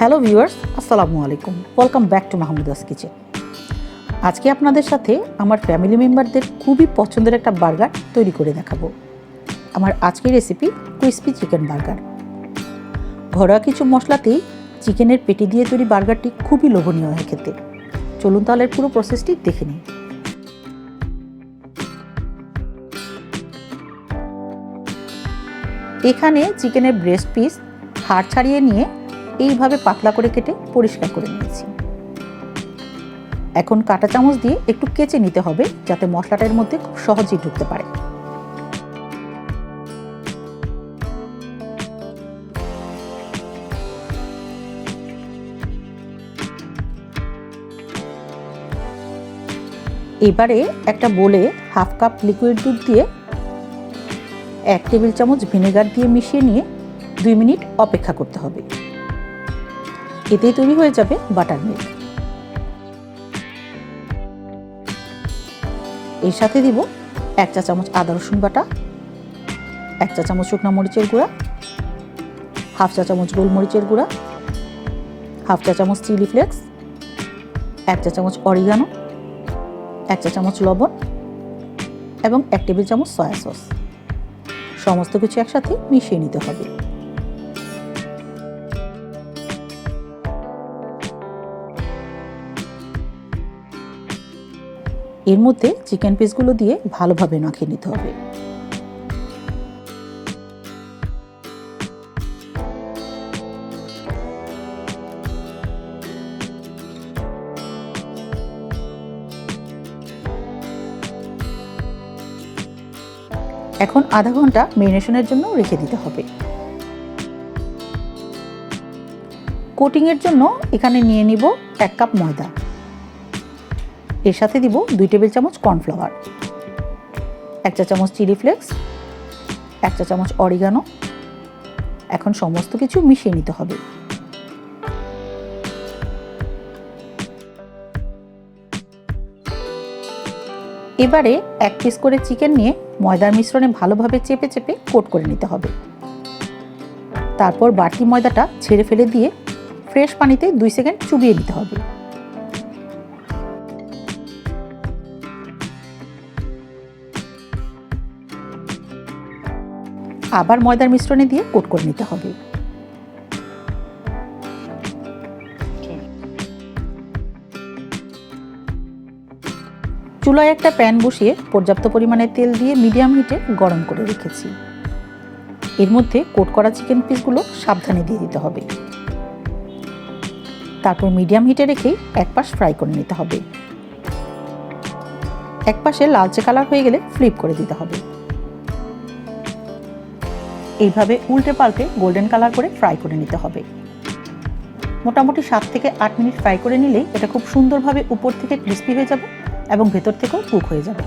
Hello viewers, আসসালামু আলাইকুম। Welcome back to Mahmuda's kitchen আজকে আপনাদের সাথে আমার ফ্যামিলি মেম্বারদের খুবই পছন্দের একটা বার্গার তৈরি করে দেখাবো। আমার আজকের রেসিপি ক্রিসপি চিকেন বার্গার ঘরোয়া কিছু মশলাতেই চিকেনের পেটি দিয়ে তৈরি বার্গারটি খুবই লোভনীয় হয় খেতে। চলুন তাহলে পুরো প্রসেসটি দেখে নিই। এখানে চিকেনের ব্রেস্ট পিস হাড় ছাড়িয়ে নিয়ে এইভাবে পাতলা করে কেটে পরিষ্কার করে নিয়েছি। এখন কাঁটা চামচ দিয়ে একটু কেচে নিতে হবে যাতে মশলাটার মধ্যে খুব সহজেই ঢুকতে পারে। এবারে একটা বলে হাফ কাপ লিকুইড দুধ দিয়ে এক টেবিল চামচ ভিনেগার দিয়ে মিশিয়ে নিয়ে দুই মিনিট অপেক্ষা করতে হবে। এতেই তৈরি হয়ে যাবে বাটার মিল্ক। এর সাথে দিব এক চা চামচ আদা রসুন বাটা, এক চা চামচ শুকনো মরিচের গুঁড়া, হাফ চা চামচ গোলমরিচের গুঁড়া, হাফ চা চামচ চিলি ফ্লেক্স, এক চা চামচ অরিগানো, এক চা চামচ লবণ এবং এক টেবিল চামচ সয়া সস। সমস্ত কিছু একসাথে মিশিয়ে নিতে হবে। এর মধ্যে চিকেন পিসগুলো দিয়ে ভালোভাবে মাখিয়ে নিতে হবে। এখন আধা ঘণ্টা মেরিনেশনের জন্য রেখে দিতে হবে। কোটিংয়ের জন্য এখানে নিয়ে নিব এক কাপ ময়দা। এর সাথে দিব দুই টেবিল চামচ কর্নফ্লাওয়ার, এক চা চামচ চিলি ফ্লেক্স, এক চা চামচ অরিগানো। এখন সমস্ত কিছু মিশিয়ে নিতে হবে। এবারে এক পিস করে চিকেন নিয়ে ময়দার মিশ্রণে ভালোভাবে চেপে চেপে কোট করে নিতে হবে। তারপর বাড়তি ময়দাটা ছেড়ে ফেলে দিয়ে ফ্রেশ পানিতে দুই সেকেন্ড চুবিয়ে নিতে হবে। আবার ময়দার মিশ্রণে দিয়ে কোট করে নিতে হবে। চুলায় একটা প্যান বসিয়ে পর্যাপ্ত পরিমাণে তেল দিয়ে মিডিয়াম হিটে গরম করে রেখেছি। এর মধ্যে কোট করা চিকেন পিসগুলো সাবধানে দিয়ে দিতে হবে। তারপর মিডিয়াম হিটে রেখেই এক পাশ ফ্রাই করে নিতে হবে। এক পাশে লালচে কালার হয়ে গেলে ফ্লিপ করে দিতে হবে। এইভাবে উল্টে পাল্টে গোল্ডেন কালার করে ফ্রাই করে নিতে হবে। মোটামুটি সাত থেকে আট মিনিট ফ্রাই করে নিলেই এটা খুব সুন্দরভাবে উপর থেকে ক্রিস্পি হয়ে যাবে এবং ভেতর থেকেও কুক হয়ে যাবে।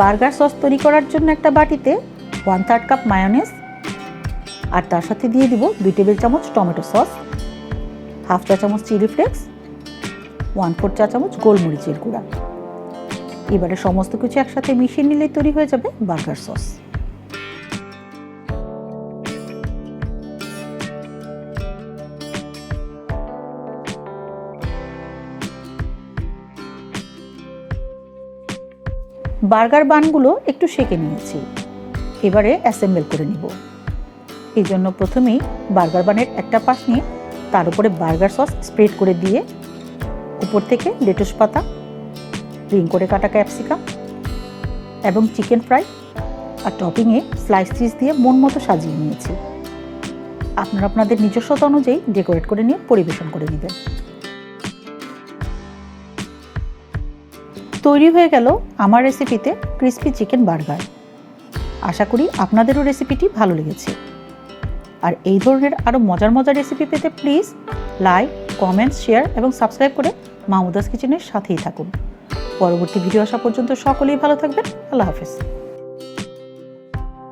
বার্গার সস তৈরি করার জন্য একটা বাটিতে ওয়ান থার্ড কাপ মায়োনেজ আর তার সাথে দিয়ে দিব দুই টেবিল চামচ টমেটো সস, হাফ চা চামচ চিলি ফ্লেক্স ওয়ান ফোর চা চামচ গোলমরিচের গুঁড়া। এবারে সমস্ত কিছু একসাথে মিশিয়ে নিলেই তৈরি হয়ে যাবে বার্গার সস। বার্গার বানগুলো একটু সেকে নিয়েছি। এবারে অ্যাসেম্বল করে নিব। এই জন্য প্রথমেই বার্গার বানের একটা পাশ নিয়ে তার উপরে বার্গার সস স্প্রেড করে দিয়ে উপর থেকে লেটুস পাতা, রিং করে কাটা ক্যাপসিকাম এবং চিকেন ফ্রাই আর টপিংয়ে স্লাইস চিজ দিয়ে মন মতো সাজিয়ে নিয়েছি। আপনারা আপনাদের নিজস্বতা অনুযায়ী ডেকোরেট করে নিয়ে পরিবেশন করে নেবেন তৈরি হয়ে গেল আমার রেসিপিতে ক্রিস্পি চিকেন বার্গার আশা করি আপনাদেরও রেসিপিটি ভালো লেগেছে। আর এই ধরনের আরও মজার মজার রেসিপি পেতে প্লিজ লাইক কমেন্টস শেয়ার এবং সাবস্ক্রাইব করে মাহমুদাস কিচেনের সাথেই থাকুন। পরবর্তী ভিডিও আসা পর্যন্ত সকলেই ভালো থাকবেন। আল্লাহ হাফেজ।